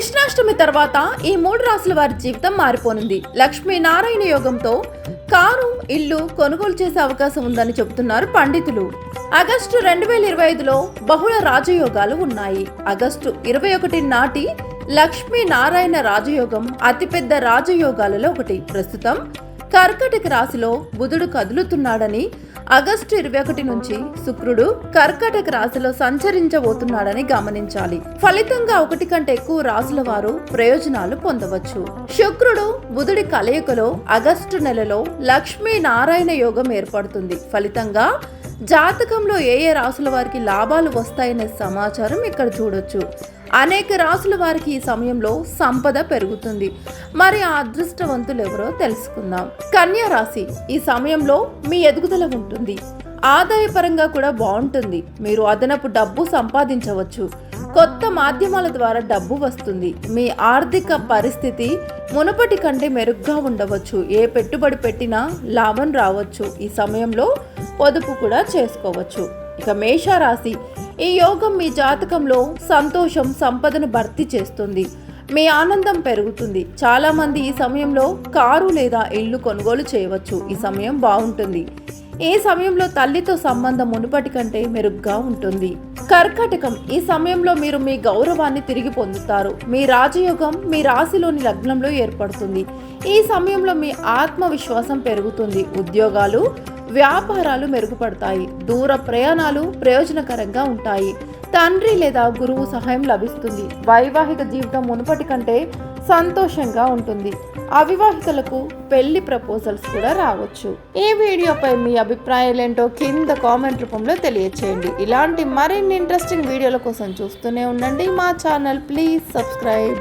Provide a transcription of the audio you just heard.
కృష్ణాష్టమి తర్వాత ఈ మూడు రాసుల వారి జీవితం మారిపోనుంది. లక్ష్మీనారాయణ యోగంతో కారు ఇల్లు కొనుగోలు చేసే అవకాశం ఉందని చెబుతున్నారు పండితులు. ఆగస్టు రెండు వేల ఇరవై ఐదులో బహుళ రాజయోగాలు ఉన్నాయి. ఆగస్టు ఇరవై ఒకటి నాటి లక్ష్మీ నారాయణ రాజయోగం అతిపెద్ద రాజయోగాలలో ఒకటి. ప్రస్తుతం కర్కటక రాశిలో బుధుడు కదులుతున్నాడని ఆగస్టు ఇరవై ఒకటి నుంచి శుక్రుడు కర్కటక రాశిలో సంచరించబోతున్నాడని గమనించాలి. ఫలితంగా ఒకటి కంటే ఎక్కువ రాశుల వారు ప్రయోజనాలు పొందవచ్చు. శుక్రుడు బుధుడి కలయికలో ఆగస్టు నెలలో లక్ష్మీ నారాయణ యోగం ఏర్పడుతుంది. ఫలితంగా జాతకంలో ఏ ఏ రాసుల వారికి లాభాలు వస్తాయనే సమాచారం ఇక్కడ చూడొచ్చు. అనేక రాసుల వారికి ఈ సమయంలో సంపద పెరుగుతుంది. మరి ఆ అదృష్టవంతులు ఎవరో తెలుసుకుందాం. కన్యా రాశి ఈ సమయంలో మీ ఎదుగుదల ఉంటుంది. ఆదాయపరంగా కూడా బాగుంటుంది. మీరు అదనపు డబ్బు సంపాదించవచ్చు. కొత్త మాధ్యమాల ద్వారా డబ్బు వస్తుంది. మీ ఆర్థిక పరిస్థితి మునుపటి కంటే మెరుగ్గా ఉండవచ్చు. ఏ పెట్టుబడి పెట్టినా లాభం రావచ్చు. ఈ సమయంలో పొదుపు కూడా చేసుకోవచ్చు. ఇక మేషరాశి. ఈ యోగం మీ జాతకంలో సంతోషం సంపదను భర్తీ చేస్తుంది. మీ ఆనందం పెరుగుతుంది. చాలామంది ఈ సమయంలో కారు లేదా ఇల్లు కొనుగోలు చేయవచ్చు. ఈ సమయం బాగుంటుంది. ఈ సమయంలో తల్లితో సంబంధం మునుపటి కంటే మెరుగ్గా ఉంటుంది. కర్కాటకం. ఈ సమయంలో మీరు మీ గౌరవాన్ని తిరిగి పొందుతారు. మీ రాజయోగం మీ రాశిలోని లగ్నంలో ఏర్పడుతుంది. ఈ సమయంలో మీ ఆత్మవిశ్వాసం పెరుగుతుంది. ఉద్యోగాలు వ్యాపారాలు మెరుగుపడతాయి. దూర ప్రయాణాలు ప్రయోజనకరంగా ఉంటాయి. తండ్రి లేదా గురువు సహాయం లభిస్తుంది. వైవాహిక జీవితం మునుపటి కంటే సంతోషంగా ఉంటుంది. అవివాహితులకు పెళ్ళి ప్రపోజల్స్ కూడా రావచ్చు. ఈ వీడియోపై మీ అభిప్రాయాలు ఏంటో కింద కామెంట్ రూపంలో తెలియచేయండి. ఇలాంటి మరిన్ని ఇంట్రెస్టింగ్ వీడియోల కోసం చూస్తూనే ఉండండి. మా ఛానల్ ప్లీజ్ సబ్స్క్రైబ్.